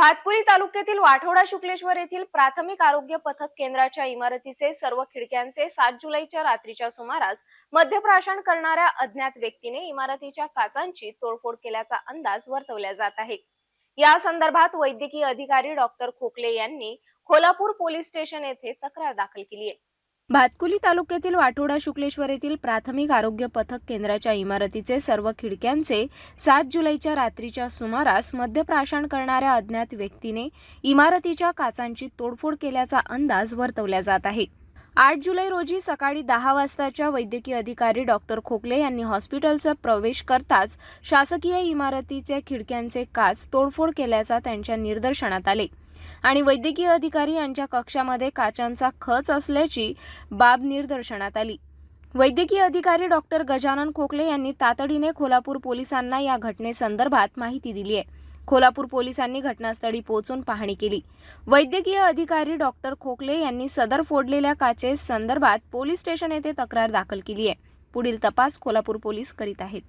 भातपुरी तालुक्यातील वाठोडा शुक्लेश्वर येथील प्राथमिक आरोग्य पथक केंद्राच्या इमारतीचे सर्व खिडक्यांचे सात जुलैच्या रात्रीच्या सुमारास मध्यप्राशन करणाऱ्या अज्ञात व्यक्तीने इमारतीच्या काचांची तोडफोड केल्याचा अंदाज वर्तवला जात आहे. या संदर्भात वैद्यकीय अधिकारी डॉक्टर खोकले यांनी कोल्हापूर पोलीस स्टेशन येथे तक्रार दाखल केली आहे. भातकुली तालुक्यातील वाठोडा शुक्लेश्वर येथील प्राथमिक आरोग्य पथक केंद्राच्या इमारतीचे सर्व खिडक्यांचे सात जुलैच्या रात्रीच्या सुमारास मद्यप्राशन करणाऱ्या अज्ञात व्यक्तीने इमारतीच्या काचांची तोडफोड केल्याचा अंदाज वर्तवला जात आहे. आठ जुलै रोजी सकाळी दहा वाजताच्या वैद्यकीय अधिकारी डॉक्टर खोकले यांनी हॉस्पिटलचा प्रवेश करताच शासकीय इमारतीचे खिडक्यांचे काच तोडफोड केल्याचा त्यांच्या निदर्शनात आले. आणि वैद्यकीय अधिकारी यांच्या कक्षामध्ये काचांचा खच असल्याची बाब निदर्शनात आली. वैद्यकीय अधिकारी डॉक्टर गजानन खोकले यांनी तातडीने कोल्हापूर पोलिसांना या घटनेसंदर्भात माहिती दिली आहे. कोल्हापूर पोलिसांनी घटनास्थळी पोहोचून पाहणी केली. वैद्यकीय अधिकारी डॉक्टर खोकले यांनी सदर फोडलेल्या काचेस संदर्भात पोलीस स्टेशन येथे तक्रार दाखल केली आहे. पुढील तपास कोल्हापूर पोलीस करीत आहेत.